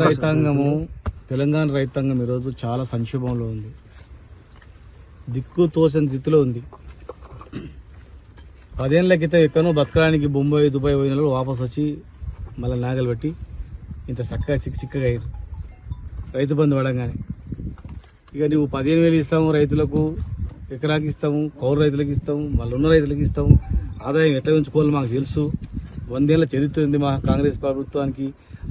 రైతాంగము తెలంగాణ రైతాంగం ఈరోజు చాలా సంక్షోభంలో ఉంది. దిక్కు తోచని స్థితిలో ఉంది. పదేళ్ళ క్రితం ఎక్కడో బతకడానికి బొంబాయి దుబాయ్ పోయిన వాపస్ వచ్చి మళ్ళీ నాగలు పెట్టి ఇంత చక్కగా చిక్క చిక్కగా అయ్యారు. రైతు బంధు పడంగానే. ఇక నువ్వు పదిహేను వేలు ఇస్తాము రైతులకు ఎకరాకి ఇస్తాము కౌలు రైతులకు ఇస్తాము మళ్ళీ ఉన్న రైతులకు ఇస్తాము. ఆదాయం ఎట్లా ఉంచుకోవాలో మాకు తెలుసు. వందేళ్ళ చరిత్ర ఉంది మా కాంగ్రెస్ ప్రభుత్వానికి.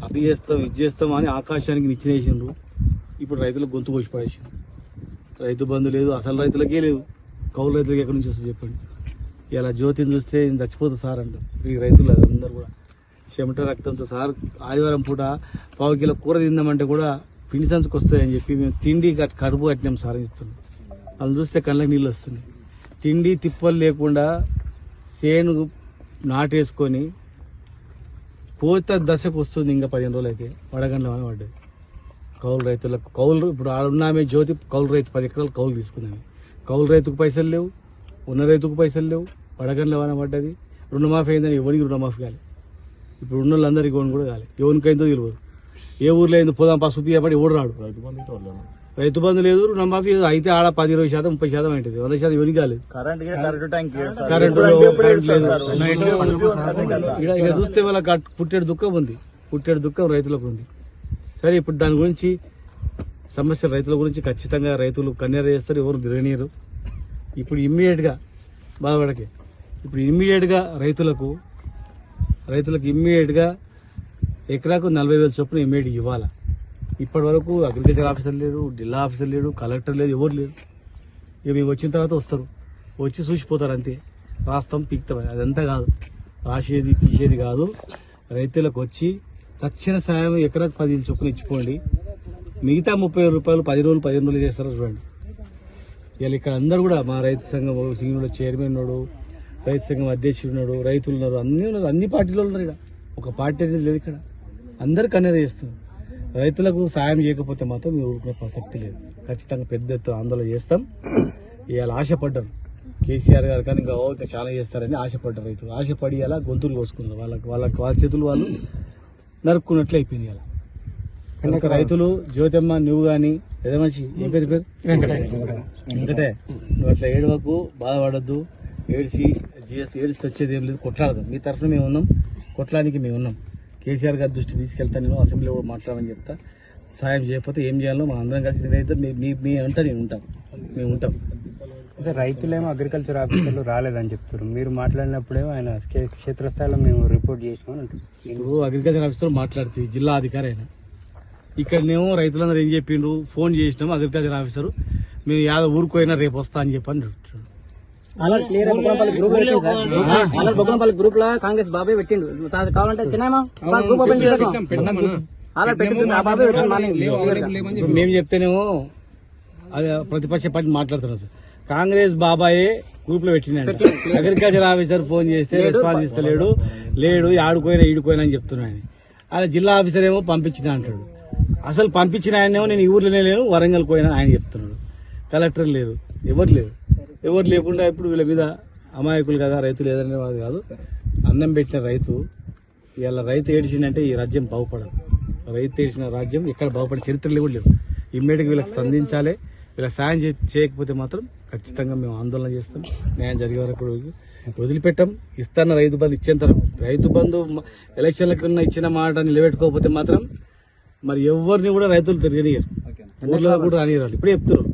అది చేస్తాం ఇది చేస్తాం అని ఆకాశానికి నిచ్చినేసిండ్రు. ఇప్పుడు రైతులకు గొంతు కోసి పడేసిండ్రు. రైతు బంధు లేదు అసలు రైతులకే లేదు. కౌలు రైతులకి ఎక్కడి నుంచి వస్తుంది చెప్పండి. ఇలా జ్యోతిని చూస్తే నేను చచ్చిపోతుంది సార్ అంట ఈ రైతులు అందరూ కూడా. చెమట రక్తంతో సార్ ఆదివారం పూట పావు కిలో కూర తిందామంటే కూడా పిండి సంచుకు వస్తాయని చెప్పి మేము తిండి కడుపు కట్టినాం సార్ అని చెప్తున్నాం వాళ్ళని చూస్తే కళ్ళకి నీళ్ళు వస్తున్నాయి. తిండి తిప్పలు లేకుండా చేను నాటేసుకొని కోత దశకు వస్తుంది ఇంకా పదిహేను రోజులు అయితే వడగండ్ల అని పడ్డది. కౌలు రైతులకు కౌలు ఇప్పుడు ఆడున్నామే జ్యోతి కౌలు రైతు పది ఎకరాలు కౌలు తీసుకున్నాను కౌలు రైతుకు పైసలు లేవు ఉన్న రైతుకు పైసలు లేవు వడగండ్ల వాన పడ్డది. రుణమాఫీ అయిందని ఎవరికి రుణమాఫీ కాలే. ఇప్పుడు ఉన్న వాళ్ళందరికీ ఎవరిని కూడా కాలే. ఎవరికైందో తెలియదు. ఏ ఊర్లో అయిందో పోదాం పసుపు చూపించబడి ఎవడు రాడు? రైతు బంధు లేదు రుణమాఫీ లేదు. అయితే ఆడ పది ఇరవై శాతం ముప్పై శాతం ఏంటిది? వంద శాతం ఎవరికి కాలేదు. ఇక్కడ చూస్తే వాళ్ళకి అట్- పుట్టేడు దుఃఖం ఉంది. పుట్టేడు దుఃఖం రైతులకు ఉంది. సరే ఇప్పుడు దాని గురించి సమస్య రైతుల గురించి ఖచ్చితంగా రైతులు కన్నెర చేస్తారు ఎవరు తిరగనీయరు. ఇప్పుడు ఇమ్మీడియట్గా బాధపడకే. ఇప్పుడు ఇమ్మీడియట్గా రైతులకు రైతులకు ఇమ్మీడియట్గా ఎకరాకు నలభై వేల చొప్పున ఇమ్మీడియట్ ఇవ్వాలి? ఇప్పటి వరకు అగ్రికల్చర్ ఆఫీసర్ లేడు జిల్లా ఆఫీసర్ లేడు కలెక్టర్ లేదు ఎవరు లేరు. ఇక మేము వచ్చిన తర్వాత వస్తారు. వచ్చి చూసిపోతారు అంతే. రాస్తాం పీక్తాం. అదంతా కాదు. రాసేది తీసేది కాదు. రైతులకు వచ్చి తక్షణ సాయం ఎకరాకు పది చొప్పున ఇచ్చుకోండి. మిగతా ముప్పై రూపాయలు పది రోజులు పదిహేను రోజులు చేస్తారో చూడండి. ఇవాళ ఇక్కడ అందరు కూడా మా రైతు సంఘం సింగుడు చైర్మన్ ఉన్నాడు రైతు సంఘం అధ్యక్షుడు ఉన్నాడు రైతులు ఉన్నారు. అన్ని ఉన్నారు. అన్ని పార్టీలు ఉన్నారు ఇక్కడ. ఒక పార్టీ అనేది లేదు ఇక్కడ. అందరు కన్నెర చేస్తున్నారు. రైతులకు సాయం చేయకపోతే మాత్రం మీరు ఊరుకునే ప్రసక్తి లేదు. ఖచ్చితంగా పెద్ద ఎత్తున ఆందోళన చేస్తాం. ఇవాళ ఆశపడ్డారు కేసీఆర్ గారు కానీ ఇంకా ఇంకా చాలా చేస్తారని ఆశపడ్డారు రైతులు. ఆశపడి అలా గొంతులు కోసుకున్నారు. వాళ్ళకి వాళ్ళకి వాళ్ళ చేతులు వాళ్ళు నరుక్కున్నట్లు అయిపోయింది అలా కనుక రైతులు జ్యోతమ్మ నువ్వు కానీ పెద్ద మనిషి ఏం పేరు పేరు? వెంకటే నువ్వు అట్లా ఏడవకు బాధపడద్దు. ఏడిసి జిఎస్ ఏడిసి వచ్చేది ఏం లేదు. కొట్లాడదాం. మీ తరఫున మేము ఉన్నాం. కొట్లాడానికి మేము ఉన్నాం. కేసీఆర్ గారి దృష్టి తీసుకెళ్తాను నేను అసెంబ్లీలో కూడా మాట్లాడమని చెప్తా. సాయం చేయకపోతే ఏం చేయాలో మనం అందరం కలిసి నేనైతే మీ మీ అంతా నేను ఉంటాం. మేము ఉంటాం. అంటే రైతులేమో అగ్రికల్చర్ ఆఫీసర్లు రాలేదని చెప్తారు మీరు మాట్లాడినప్పుడేమో ఆయన క్షే- క్షేత్రస్థాయిలో మేము రిపోర్ట్ చేసినామని అంటారు అగ్రికల్చర్ ఆఫీసర్ మాట్లాడుతుంది జిల్లా అధికారి అయినా ఇక్కడనేమో రైతులందరూ ఏం చెప్పిండ్రు? ఫోన్ చేసినాము అగ్రికల్చర్ ఆఫీసర్ మేము యాద ఊరుకోయినా రేపు వస్తా అని చెప్పని చెప్తున్నాడు. అలా క్లియర్ బొగ్గంపల్లి గ్రూప్లో సార్. అలా బొగ్గంపల్లి గ్రూప్లో కాంగ్రెస్ బాబాయ్ పెట్టిండు. తా- కావాలంటే చిన్నమా గ్రూప్ ఓపెన్ చేద్దాం అలా పెట్టింది ఆ బాబాయ్ మేము చెప్తేనేమో అది ప్రతిపక్ష పార్టీ మాట్లాడుతున్నారు సార్. కాంగ్రెస్ బాబాయే గ్రూప్లో పెట్టినాడు అగ్రికల్చర్ ఆఫీసర్ ఫోన్ చేస్తే రెస్పాన్స్ ఇస్తలేడు. లేడు ఆడుకోయినా ఈడుకోయినా అని చెప్తున్నాడు ఆయన. అలా జిల్లా ఆఫీసర్ ఏమో పంపించిన అంటాడు. అసలు పంపించిన ఆయనేమో నేను ఈ ఊర్లోనే లేను వరంగల్ పోయినా ఆయన చెప్తున్నాడు. కలెక్టర్ లేరు ఎవరు లేరు. ఎవరు లేకుండా ఇప్పుడు వీళ్ళ మీద అమాయకులు కదా రైతులు ఏదనే వాడు కాదు. అన్నం పెట్టిన రైతు ఇలా రైతు ఏడిచిందంటే ఈ రాజ్యం బాగుపడదు. రైతు ఏడిచిన రాజ్యం ఎక్కడ బాగుపడే చరిత్రలు కూడా లేవు. ఇమ్మీడియట్గా వీళ్ళకి స్పందించాలి. వీళ్ళకి సాయం చేయకపోతే మాత్రం ఖచ్చితంగా మేము ఆందోళన చేస్తాం. న్యాయం జరిగే వరకు వదిలిపెట్టాం. ఇస్తాన రైతు బంధు ఇచ్చేంత. రైతు బంధు ఎలక్షన్లకు ఇచ్చిన మాట నిలబెట్టుకోకపోతే మాత్రం మరి ఎవరిని కూడా రైతులు తిరగనియరు ఊర్లో కూడా రానియరు వాళ్ళు. ఇప్పుడే చెప్తున్నారు.